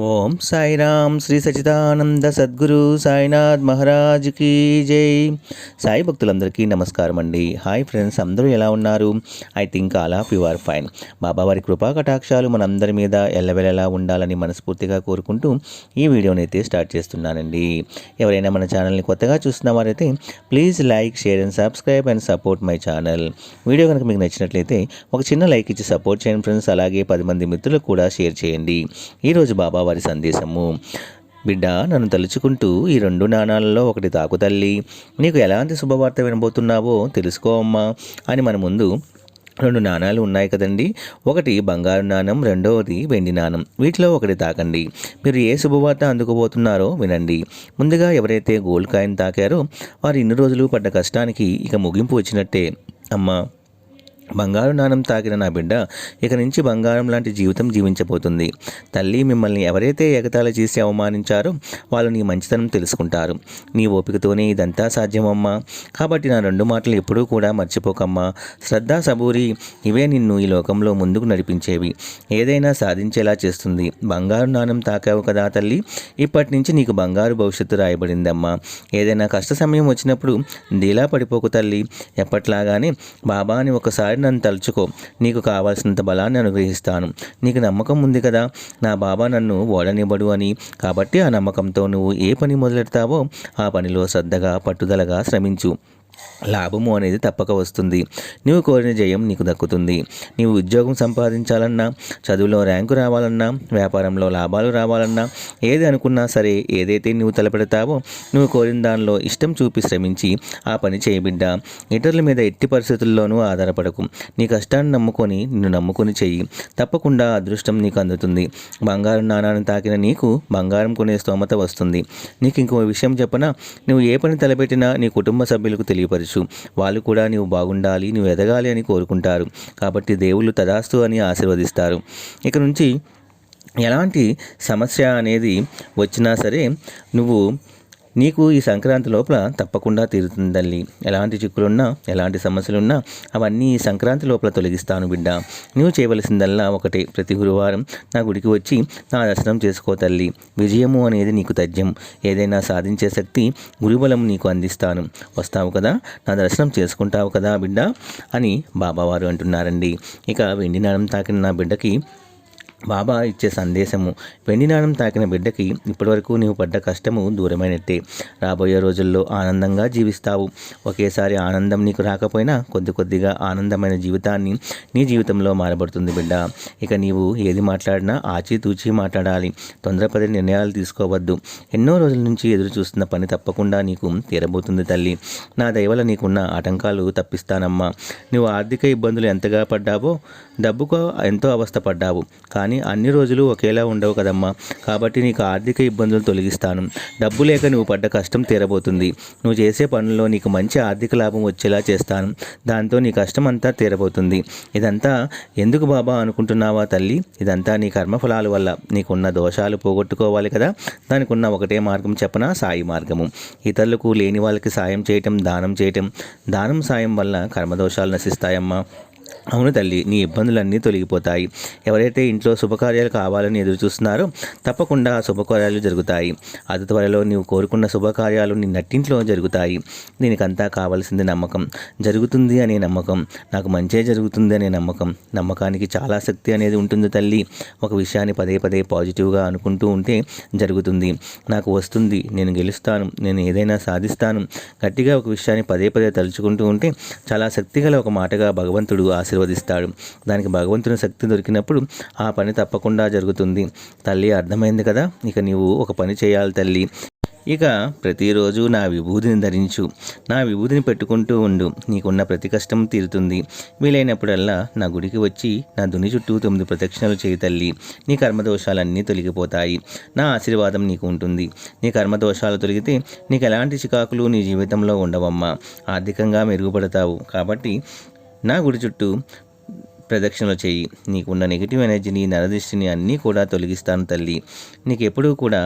ఓం సాయిరామ్ శ్రీ సచిదానంద సద్గురు సాయినాథ్ మహారాజ్ కీ జై. సాయి భక్తులందరికీ నమస్కారం అండి. హాయ్ ఫ్రెండ్స్ అందరూ ఎలా ఉన్నారు? I think all of you are fine. బాబావారి కృపా కటాక్షాలు మనందరి మీద ఎల్లవెల్లలా ఉండాలని మనస్ఫూర్తిగా కోరుకుంటూ ఈ వీడియోని అయితే స్టార్ట్ చేస్తున్నానండి. ఎవరైనా మన ఛానల్ని కొత్తగా చూస్తున్న వారైతే please like share and subscribe and support my channel. Video కనుక మీకు నచ్చినట్లయితే ఒక చిన్న లైక్ ఇచ్చి సపోర్ట్ చేయండి ఫ్రెండ్స్. అలాగే పది మంది మిత్రులకు కూడా షేర్ చేయండి. ఈరోజు బాబా వారి సందేశము. బిడ్డ నన్ను తలుచుకుంటూ ఈ రెండు నాణాలలో ఒకటి తాకు తల్లి. నీకు ఎలాంటి శుభవార్త వినబోతున్నావో తెలుసుకో అమ్మా. అని మన ముందు రెండు నాణాలు ఉన్నాయి కదండి. ఒకటి బంగారు నాణం రెండవది వెండి నాణం. వీటిలో ఒకటి తాకండి. మీరు ఏ శుభవార్త అందుకోబోతున్నారో వినండి. ముందుగా ఎవరైతే గోల్డ్ కాయిన్ తాకారో వారు ఇన్ని రోజులు పడ్డ కష్టానికి ఇక ముగింపు వచ్చినట్టే. అమ్మా బంగారు నాణం తాకిన నా బిడ్డ ఇక నుంచి బంగారం లాంటి జీవితం జీవించబోతుంది. తల్లి మిమ్మల్ని ఎవరైతే ఎగతాళి చేసి అవమానించారో వాళ్ళు నీ మంచితనం తెలుసుకుంటారు. నీ ఓపికతోనే ఇదంతా సాధ్యమమ్మా. కాబట్టి నా రెండు మాటలు ఎప్పుడూ కూడా మర్చిపోకమ్మా. శ్రద్ధ సబూరి ఇవే నిన్ను ఈ లోకంలో ముందుకు నడిపించేవి. ఏదైనా సాధించేలా చేస్తుంది. బంగారు నాణం తాకావు కదా తల్లి? ఇప్పటి నుంచి నీకు బంగారు భవిష్యత్తు రాయబడిందమ్మా. ఏదైనా కష్ట సమయం వచ్చినప్పుడు దీలా పడిపోకు తల్లి. ఎప్పట్లాగానే బాబా అని ఒకసారి నన్ను తలుచుకో. నీకు కావాల్సినంత బలాన్ని అనుగ్రహిస్తాను. నీకు నమ్మకం ఉంది కదా? నా బాబా నన్ను ఓడనివ్వడు అని. కాబట్టి ఆ నమ్మకంతో నువ్వు ఏ పని మొదలెడతావో ఆ పనిలో శ్రద్ధగా పట్టుదలగా శ్రమించు. లాభము అనేది తప్పక వస్తుంది. నీవు కోరిన జయం నీకు దక్కుతుంది. నీవు ఉద్యోగం సంపాదించాలన్నా చదువులో ర్యాంకు రావాలన్నా వ్యాపారంలో లాభాలు రావాలన్నా ఏది అనుకున్నా సరే ఏదైతే నువ్వు తలపెడతావో నువ్వు కోరిన దానిలో ఇష్టం చూపి శ్రమించి ఆ పని చేయబిడ్డ ఇతరుల మీద ఎట్టి పరిస్థితుల్లోనూ ఆధారపడకు. నీ కష్టాన్ని నమ్ముకొని నిన్ను నమ్ముకొని చెయ్యి. తప్పకుండా అదృష్టం నీకు అందుతుంది. బంగారం నాణాన్ని తాకిన నీకు బంగారం కొనే స్తోమత వస్తుంది. నీకు ఇంకో విషయం చెప్పనా? నువ్వు ఏ పని తలపెట్టినా నీ కుటుంబ సభ్యులకు తెలియపరచు. వాళ్ళు కూడా నీవు బాగుండాలి నువ్వు ఎదగాలి అని కోరుకుంటారు. కాబట్టి దేవుళ్ళు తదాస్తు అని ఆశీర్వదిస్తారు. ఇక నుంచి ఎలాంటి సమస్య అనేది వచ్చినా సరే నువ్వు నీకు ఈ సంక్రాంతి లోపల తప్పకుండా తీరుతుంది తల్లి. ఎలాంటి చిక్కులున్నా ఎలాంటి సమస్యలున్నా అవన్నీ ఈ సంక్రాంతి లోపల తొలగిస్తాను బిడ్డ. నువ్వు చేయవలసిందల్లా ఒకటే. ప్రతి గురువారం నా గుడికి వచ్చి నా దర్శనం చేసుకో తల్లి. విజయము అనేది నీకు తథ్యం ఏదైనా సాధించే శక్తి గురుబలం నీకు అందిస్తాను. వస్తావు కదా? నా దర్శనం చేసుకుంటావు కదా బిడ్డ? అని బాబావారు అంటున్నారండి. ఇక వెండి నాణం తాకిన నా బిడ్డకి బాబా ఇచ్చే సందేశము వెండినాణం తాకిన బిడ్డకి ఇప్పటివరకు నీవు పడ్డ కష్టము దూరమైనట్టే. రాబోయే రోజుల్లో ఆనందంగా జీవిస్తావు. ఒకేసారి ఆనందం నీకు రాకపోయినా కొద్ది కొద్దిగా ఆనందమైన జీవితాన్ని నీ జీవితంలో మారబడుతుంది బిడ్డ. ఇక నీవు ఏది మాట్లాడినా ఆచితూచి మాట్లాడాలి. తొందరపడి నిర్ణయాలు తీసుకోవద్దు. ఎన్నో రోజుల నుంచి ఎదురు చూస్తున్న పని తప్పకుండా నీకు తీరబోతుంది తల్లి. నా దయవల నీకున్న ఆటంకాలు తప్పిస్తానమ్మా. నువ్వు ఆర్థిక ఇబ్బందులు ఎంతగా పడ్డావో డబ్బుకు ఎంతో అవస్థ పడ్డావు. కానీ అన్ని రోజులు ఒకేలా ఉండవు కదమ్మా. కాబట్టి నీకు ఆర్థిక ఇబ్బందులు తొలగిస్తాను. డబ్బు లేక నువ్వు పడ్డ కష్టం తీరబోతుంది. నువ్వు చేసే పనుల్లో నీకు మంచి ఆర్థిక లాభం వచ్చేలా చేస్తాను. దాంతో నీ కష్టం అంతా తీరబోతుంది. ఇదంతా ఎందుకు బాబా అనుకుంటున్నావా తల్లి? ఇదంతా నీ కర్మఫలాల వల్ల. నీకున్న దోషాలు పోగొట్టుకోవాలి కదా. దానికి ఉన్న ఒకటే మార్గం చెప్పనా? సాయి మార్గము. ఇతరులకు లేని వాళ్ళకి సాయం చేయటం దానం చేయటం. దానం సాయం వల్ల కర్మదోషాలు నశిస్తాయమ్మా. అవును తల్లి నీ ఇబ్బందులన్నీ తొలగిపోతాయి. ఎవరైతే ఇంట్లో శుభకార్యాలు కావాలని ఎదురు చూస్తున్నారో తప్పకుండా ఆ శుభకార్యాలు జరుగుతాయి. అతి త్వరలో నీవు కోరుకున్న శుభకార్యాలు నీ నట్టింట్లో జరుగుతాయి. దీనికంతా కావాల్సింది నమ్మకం. జరుగుతుంది అనే నమ్మకం. నాకు మంచే జరుగుతుంది అనే నమ్మకం. నమ్మకానికి చాలా శక్తి అనేది ఉంటుంది తల్లి. ఒక విషయాన్ని పదే పదే పాజిటివ్గా అనుకుంటూ ఉంటే జరుగుతుంది. నాకు వస్తుంది నేను గెలుస్తాను నేను ఏదైనా సాధిస్తాను. గట్టిగా ఒక విషయాన్ని పదే పదే తలుచుకుంటూ ఉంటే చాలా శక్తిగల ఒక మాటగా భగవంతుడు ఆశీర్వదిస్తాడు. దానికి భగవంతుని శక్తి దొరికినప్పుడు ఆ పని తప్పకుండా జరుగుతుంది. తల్లి అర్థమైంది కదా? ఇక నీవు ఒక పని చేయాలి తల్లి. ఇక ప్రతిరోజు నా విభూతిని ధరించు. నా విభూతిని పెట్టుకుంటూ ఉండు. నీకున్న ప్రతి కష్టం తీరుతుంది. వీలైనప్పుడల్లా నా గుడికి వచ్చి నా దుని చుట్టూ తొమ్మిది ప్రదక్షిణలు చేయి తల్లి. నీ కర్మదోషాలన్నీ తొలగిపోతాయి. నా ఆశీర్వాదం నీకు ఉంటుంది. నీ కర్మదోషాలు తొలగితే నీకు ఎలాంటి చికాకులు నీ జీవితంలో ఉండవమ్మా. ఆర్థికంగా మెరుగుపడతావు. కాబట్టి నా గుడి చుట్టూ ప్రదక్షిణలు చేయి. నీకున్న నెగిటివ్ ఎనర్జీని నరదృష్టిని అన్నీ కూడా తొలగిస్తాను తల్లి. నీకు ఎప్పుడూ కూడా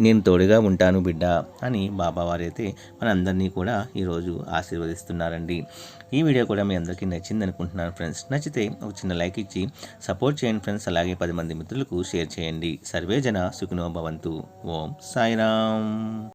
నేను తోడుగా ఉంటాను బిడ్డ అని బాబావారు అయితే మనందరినీ కూడా ఈరోజు ఆశీర్వదిస్తున్నారండి. ఈ వీడియో కూడా మీ అందరికీ నచ్చింది అనుకుంటున్నాను ఫ్రెండ్స్. నచ్చితే ఒక చిన్న లైక్ ఇచ్చి సపోర్ట్ చేయండి ఫ్రెండ్స్. అలాగే పది మంది మిత్రులకు షేర్ చేయండి. సర్వే జన సుఖినో భవంతు. ఓం సాయిరామ్.